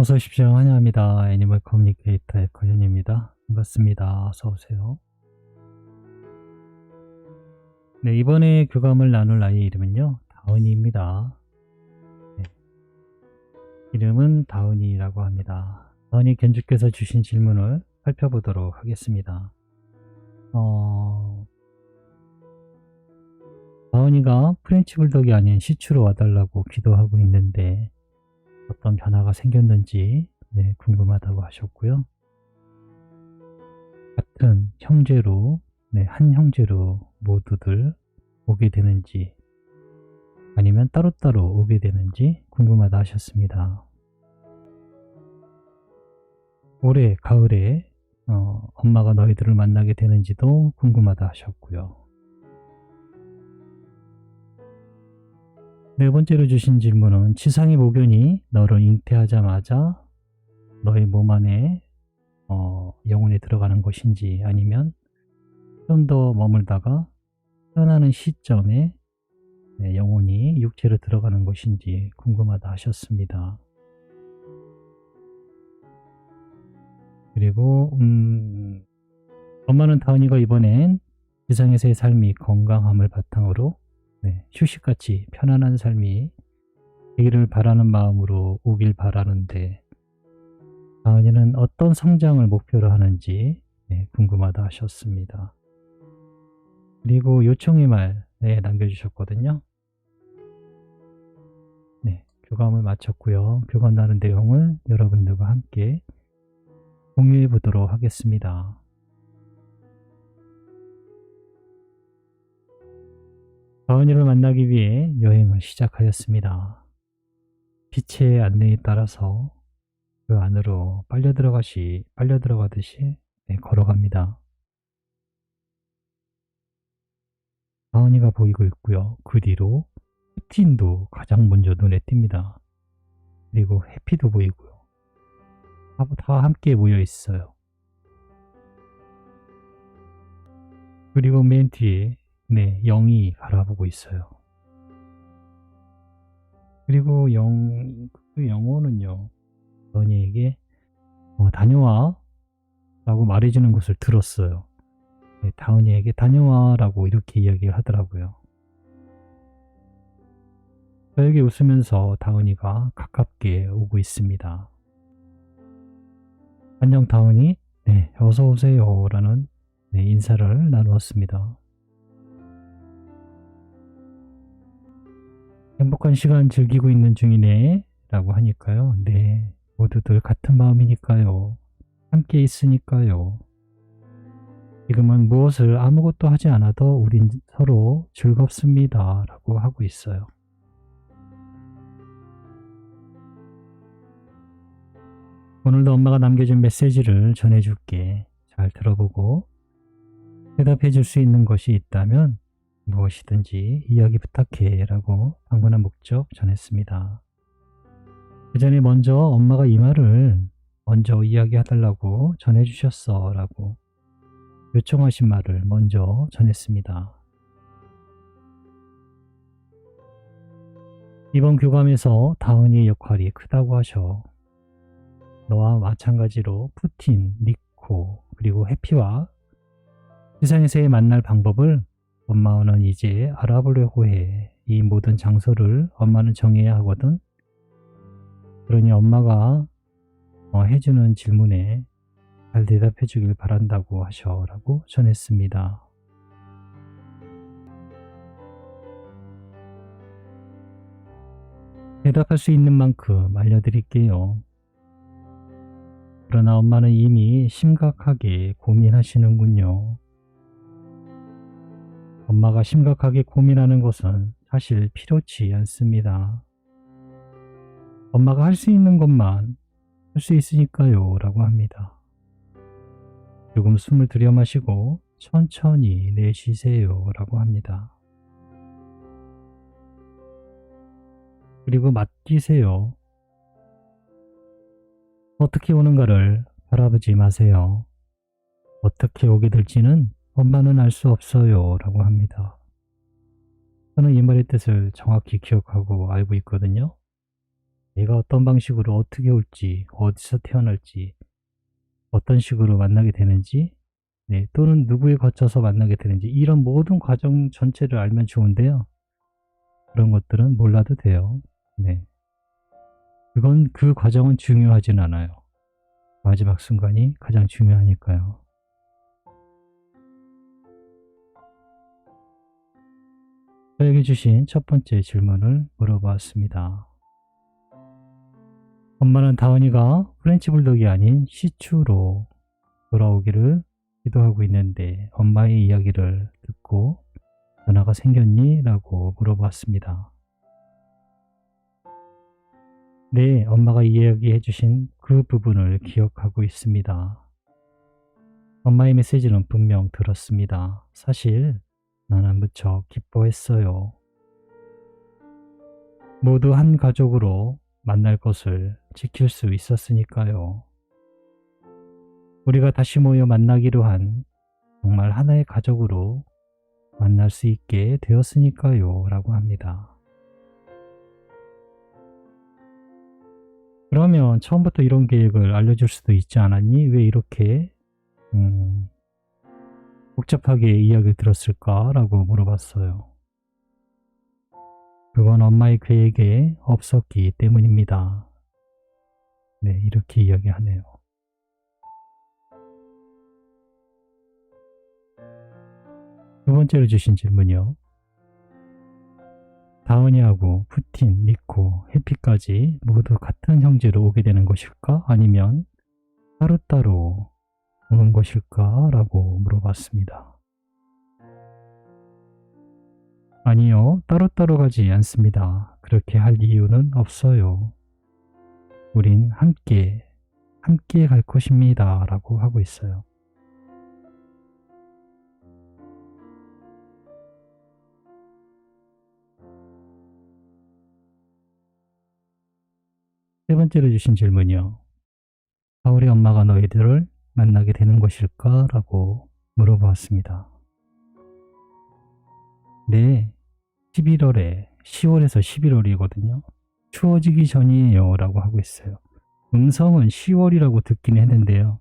어서 오십시오. 환영합니다. 애니멀 커뮤니케이터의 거현입니다. 반갑습니다. 어서 오세요. 네, 이번에 교감을 나눌 아이 이름은요. 다은이입니다. 네. 이름은 다은이라고 합니다. 다은이 견주께서 주신 질문을 살펴보도록 하겠습니다. 어... 다은이가 프렌치 불독이 아닌 시추로 와달라고 기도하고 있는데 어떤 변화가 생겼는지 네, 궁금하다고 하셨고요. 같은 형제로 네, 한 형제로 모두들 오게 되는지 아니면 따로따로 오게 되는지 궁금하다 하셨습니다. 올해 가을에 어, 엄마가 너희들을 만나게 되는지도 궁금하다 하셨고요. 네 번째로 주신 질문은 치상의 모견이 너를 잉태하자마자 너의 몸 안에 어, 영혼이 들어가는 것인지 아니면 좀 더 머물다가 태어나는 시점에 네, 영혼이 육체로 들어가는 것인지 궁금하다 하셨습니다. 그리고 음, 엄마는 다은이가 이번엔 지상에서의 삶이 건강함을 바탕으로 네, 휴식같이 편안한 삶이 되기를 바라는 마음으로 오길 바라는데 다은이는 어떤 성장을 목표로 하는지 네, 궁금하다 하셨습니다. 그리고 요청의 말 네, 남겨주셨거든요. 네, 교감을 마쳤고요. 교감 나눈 내용을 여러분들과 함께 공유해 보도록 하겠습니다. 다은이를 만나기 위해 여행을 시작하였습니다. 빛의 안내에 따라서 그 안으로 빨려 들어가시, 빨려 들어가듯이 네, 걸어갑니다. 다은이가 보이고 있고요. 그 뒤로 푸틴도 가장 먼저 눈에 띕니다. 그리고 해피도 보이고요. 다, 다 함께 모여 있어요. 그리고 맨 뒤에 네, 영이 바라보고 있어요. 그리고 영, 그 영혼은요, 너니에게 어, 다녀와 라고 말해주는 것을 들었어요. 네, 다은이에게 다녀와 라고 이렇게 이야기를 하더라고요. 저에게 웃으면서 다은이가 가깝게 오고 있습니다. 안녕 다은이, 네, 어서 오세요 라는 네, 인사를 나누었습니다. 행복한 시간 즐기고 있는 중이네 라고 하니까요. 네, 모두들 같은 마음이니까요. 함께 있으니까요. 지금은 무엇을 아무것도 하지 않아도 우린 서로 즐겁습니다. 라고 하고 있어요. 오늘도 엄마가 남겨준 메시지를 전해줄게. 잘 들어보고 대답해 줄 수 있는 것이 있다면 무엇이든지 이야기 부탁해 라고 방문한 목적 전했습니다. 그 전에 먼저 엄마가 이 말을 먼저 이야기해달라고 전해주셨어 라고 요청하신 말을 먼저 전했습니다. 이번 교감에서 다은이의 역할이 크다고 하셔. 너와 마찬가지로 푸틴, 니코, 그리고 해피와 세상에서의 만날 방법을 엄마는 이제 알아보려고 해. 이 모든 장소를 엄마는 정해야 하거든. 그러니 엄마가 어, 해주는 질문에 잘 대답해 주길 바란다고 하셔 라고 전했습니다. 대답할 수 있는 만큼 알려드릴게요. 그러나 엄마는 이미 심각하게 고민하시는군요. 엄마가 심각하게 고민하는 것은 사실 필요치 않습니다. 엄마가 할 수 있는 것만 할 수 있으니까요. 라고 합니다. 조금 숨을 들여 마시고 천천히 내쉬세요. 라고 합니다. 그리고 맡기세요. 어떻게 오는가를 바라보지 마세요. 어떻게 오게 될지는 엄마는 알 수 없어요. 라고 합니다. 저는 이 말의 뜻을 정확히 기억하고 알고 있거든요. 내가 어떤 방식으로 어떻게 올지, 어디서 태어날지, 어떤 식으로 만나게 되는지, 네, 또는 누구에 거쳐서 만나게 되는지, 이런 모든 과정 전체를 알면 좋은데요. 그런 것들은 몰라도 돼요. 네. 그건, 그 과정은 중요하진 않아요. 마지막 순간이 가장 중요하니까요. 저에게 주신 첫 번째 질문을 물어보았습니다. 엄마는 다은이가 프렌치 불독이 아닌 시추로 돌아오기를 기도하고 있는데 엄마의 이야기를 듣고 변화가 생겼니? 라고 물어봤습니다. 네, 엄마가 이야기해 주신 그 부분을 기억하고 있습니다. 엄마의 메시지는 분명 들었습니다. 사실 나는 무척 기뻐했어요. 모두 한 가족으로 만날 것을 지킬 수 있었으니까요. 우리가 다시 모여 만나기로 한 정말 하나의 가족으로 만날 수 있게 되었으니까요. 라고 합니다. 그러면 처음부터 이런 계획을 알려줄 수도 있지 않았니? 왜 이렇게 음, 복잡하게 이야기를 들었을까라고 물어봤어요. 그건 엄마의 계획에 없었기 때문입니다. 네, 이렇게 이야기하네요. 두 번째로 주신 질문이요. 다은이하고 푸틴, 니코, 해피까지 모두 같은 형제로 오게 되는 것일까? 아니면 따로따로 오는 것일까? 라고 물어봤습니다. 아니요, 따로따로 가지 않습니다. 그렇게 할 이유는 없어요. 우린 함께, 함께 갈 것입니다. 라고 하고 있어요. 세 번째로 주신 질문이요. 가을의 엄마가 너희들을 만나게 되는 것일까? 라고 물어보았습니다. 네, 11월에, 10월에서 11월이거든요. 추워지기 전이에요. 라고 하고 있어요. 음성은 10월이라고 듣긴 했는데요.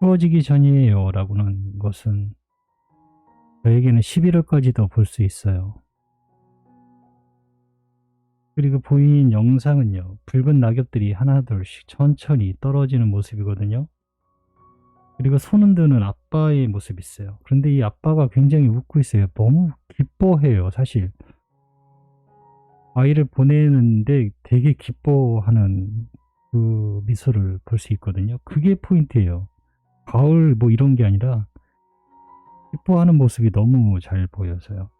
추워지기 전이에요. 라고는 것은 저에게는 11월까지도 볼 수 있어요. 그리고 보인 영상은요, 붉은 낙엽들이 하나둘씩 천천히 떨어지는 모습이거든요. 그리고 손 흔드는 아빠의 모습이 있어요. 그런데 이 아빠가 굉장히 웃고 있어요. 너무 기뻐해요, 사실. 아이를 보내는데 되게 기뻐하는 그 미소를 볼 수 있거든요. 그게 포인트예요. 가을 뭐 이런 게 아니라 기뻐하는 모습이 너무 잘 보여서요.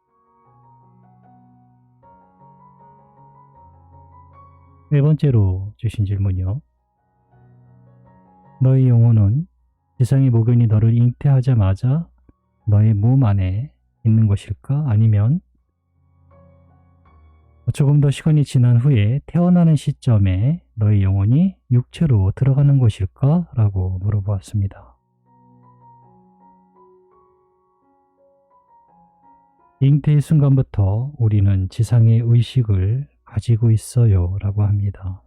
네 번째로 주신 질문이요. 너의 영혼은 지상의 모견이 너를 잉태하자마자 너의 몸 안에 있는 것일까? 아니면 조금 더 시간이 지난 후에 태어나는 시점에 너의 영혼이 육체로 들어가는 것일까? 라고 물어보았습니다. 잉태의 순간부터 우리는 지상의 의식을 가지고 있어요. 라고 합니다.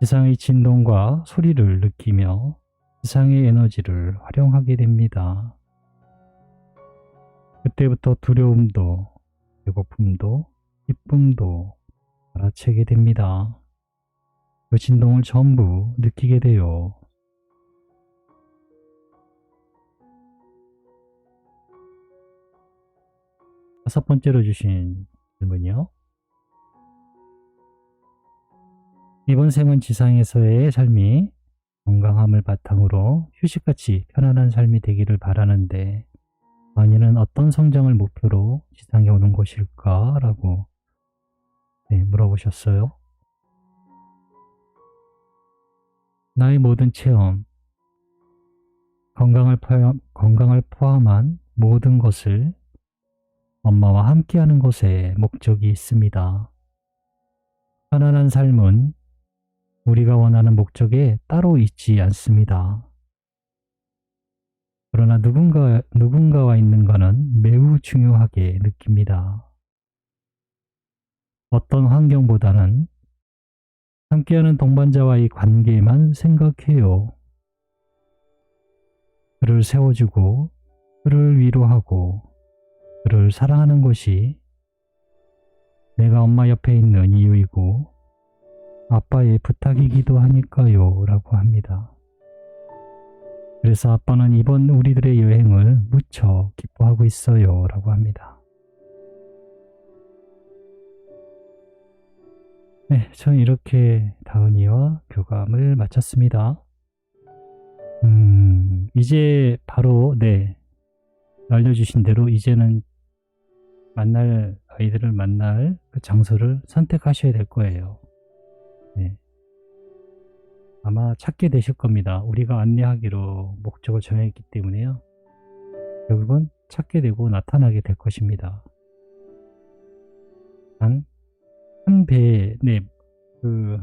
지상의 진동과 소리를 느끼며 지상의 에너지를 활용하게 됩니다. 그때부터 두려움도, 배고픔도, 기쁨도 알아채게 됩니다. 그 진동을 전부 느끼게 돼요. 다섯 번째로 주신 질문이요. 이번 생은 지상에서의 삶이 건강함을 바탕으로 휴식같이 편안한 삶이 되기를 바라는데 아니는 어떤 성장을 목표로 지상에 오는 것일까? 라고 네, 물어보셨어요. 나의 모든 체험, 건강을, 포함, 건강을 포함한 모든 것을 엄마와 함께하는 것에 목적이 있습니다. 편안한 삶은 우리가 원하는 목적에 따로 있지 않습니다. 그러나 누군가, 누군가와 있는 것은 매우 중요하게 느낍니다. 어떤 환경보다는 함께하는 동반자와의 관계만 생각해요. 그를 세워주고, 그를 위로하고, 그를 사랑하는 것이 내가 엄마 옆에 있는 이유이고, 아빠의 부탁이기도 하니까요. 라고 합니다. 그래서 아빠는 이번 우리들의 여행을 무척 기뻐하고 있어요. 라고 합니다. 네, 저는 이렇게 다은이와 교감을 마쳤습니다. 음, 이제 바로, 네, 알려주신 대로 이제는 만날 아이들을 만날 그 장소를 선택하셔야 될 거예요. 네. 아마 찾게 되실 겁니다. 우리가 안내하기로 목적을 정했기 때문에요. 결국은 찾게 되고 나타나게 될 것입니다. 단, 한 배, 네, 그,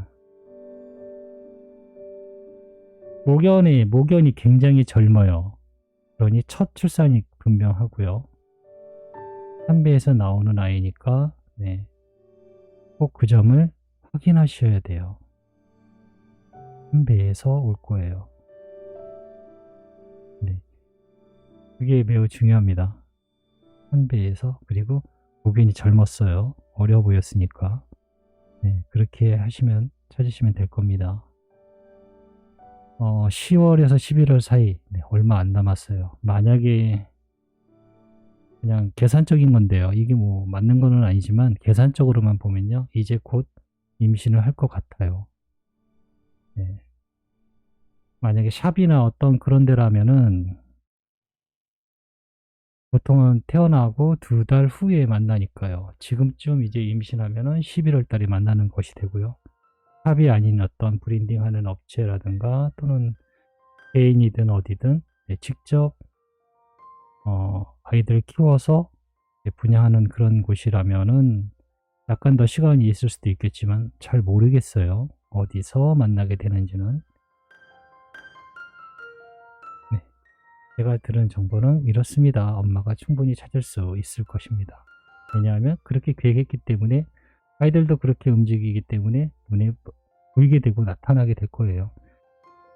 모견이, 모견이 굉장히 젊어요. 그러니 첫 출산이 분명하고요. 한 배에서 나오는 아이니까, 네. 꼭 그 점을 확인하셔야 돼요. 한 배에서 올 거예요. 네. 그게 매우 중요합니다. 한 배에서, 그리고 모견이 젊었어요. 어려 보였으니까. 네, 그렇게 하시면 찾으시면 될 겁니다. 어, 10월에서 11월 사이, 네, 얼마 안 남았어요. 만약에 그냥 계산적인 건데요. 이게 뭐 맞는 거는 아니지만 계산적으로만 보면요. 이제 곧 임신을 할 것 같아요. 네. 만약에 샵이나 어떤 그런 데라면은 보통은 태어나고 두 달 후에 만나니까요. 지금쯤 이제 임신하면은 11월 달에 만나는 것이 되고요. 샵이 아닌 어떤 브랜딩 하는 업체라든가 또는 개인이든 어디든 네, 직접 어, 아이들 키워서 네, 분양하는 그런 곳이라면은 약간 더 시간이 있을 수도 있겠지만 잘 모르겠어요. 어디서 만나게 되는지는. 제가 들은 정보는 이렇습니다. 엄마가 충분히 찾을 수 있을 것입니다. 왜냐하면 그렇게 계획했기 때문에 아이들도 그렇게 움직이기 때문에 눈에 보이게 되고 나타나게 될 거예요.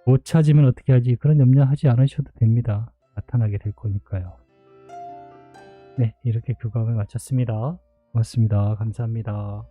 못 찾으면 어떻게 하지? 그런 염려하지 않으셔도 됩니다. 나타나게 될 거니까요. 네, 이렇게 교감을 마쳤습니다. 고맙습니다. 감사합니다.